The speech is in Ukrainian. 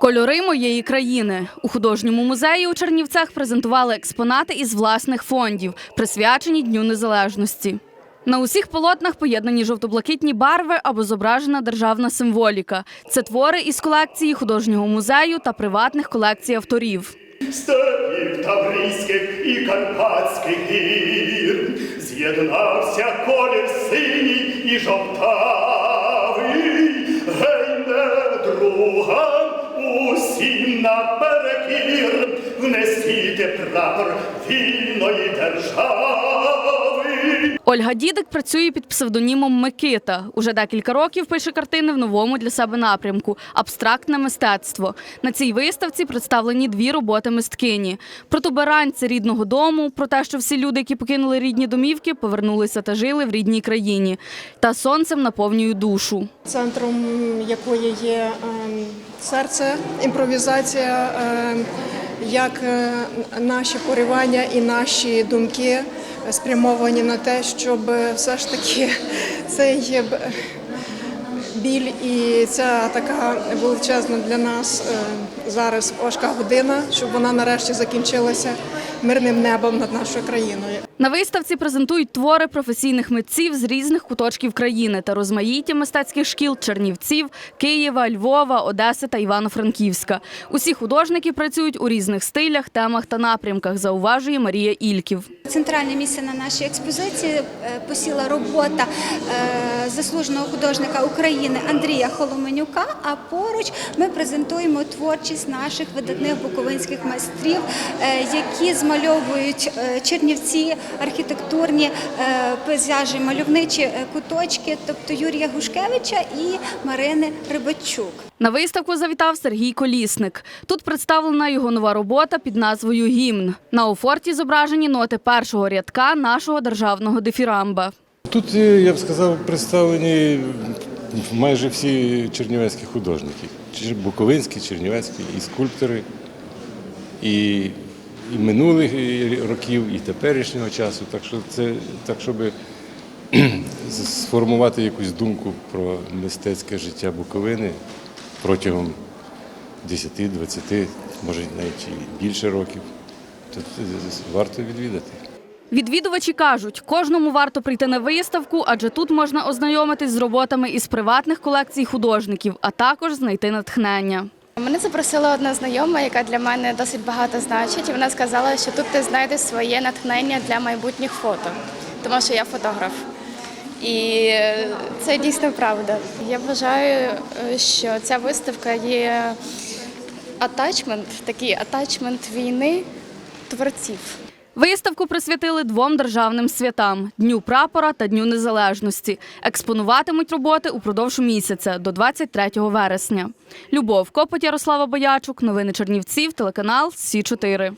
Кольори моєї країни у художньому музеї у Чернівцях презентували експонати із власних фондів, присвячені Дню Незалежності. На усіх полотнах поєднані жовто-блакитні барви або зображена державна символіка. Це твори із колекції художнього музею та приватних колекцій авторів. Степів Таврійських і Карпатських гір з'єднався колір синій і жовтавий, гей, не другам усім наперекір, внесіть прапор вільної держави. Ольга Дідик працює під псевдонімом Микита. Уже декілька років пише картини в новому для себе напрямку абстрактне мистецтво. На цій виставці представлені дві роботи мисткині: про протуберанці рідного дому, про те, що всі люди, які покинули рідні домівки, повернулися та жили в рідній країні, та сонцем наповнюю душу. центром якої є ем, серце, імпровізація, ем, як е, наші поривання і наші думки спрямовані на те, щоб все ж таки цей біль і ця така величезна для нас е, зараз важка година, щоб вона нарешті закінчилася мирним небом над нашою країною. На виставці презентують твори професійних митців з різних куточків країни та розмаїття мистецьких шкіл Чернівців, Києва, Львова, Одеси та Івано-Франківська. Усі художники працюють у різних стилях, темах та напрямках, зауважує Марія Ільків. Центральне місце на нашій експозиції е, посіла робота е, заслуженого художника України Андрія Холоменюка. А поруч ми презентуємо творчість наших видатних буковинських майстрів, е, які змальовують е, чернівці, архітектурні е, пейзажі, мальовничі е, куточки, тобто Юрія Гушкевича і Марини Рибачук. На виставку завітав Сергій Колісник. Тут представлена його нова робота під назвою Гімн. На офорті зображені ноти першого рядка нашого державного дифірамба. Тут, я б сказав, представлені майже всі чернівецькі художники. Чи Буковинські, чернівецькі, і скульптори, і, і минулих років, і теперішнього часу. Так що це так, щоб сформувати якусь думку про мистецьке життя Буковини протягом 10-20, може навіть і більше років. Е, варто відвідати. Відвідувачі кажуть, кожному варто прийти на виставку, адже тут можна ознайомитись з роботами із приватних колекцій художників, а також знайти натхнення. Мене запросила одна знайома, яка для мене досить багато значить. І вона сказала, що тут ти знайдеш своє натхнення для майбутніх фото, тому що я фотограф. І це дійсно правда. Я вважаю, що ця виставка є атачмент, такий атачмент війни творців. Виставку присвятили двом державним святам Дню прапора та Дню Незалежності. Експонуватимуть роботи упродовж місяця до 23 вересня. Любов Копоть, Ярослава Боячук, новини Чернівців, телеканал Сі 4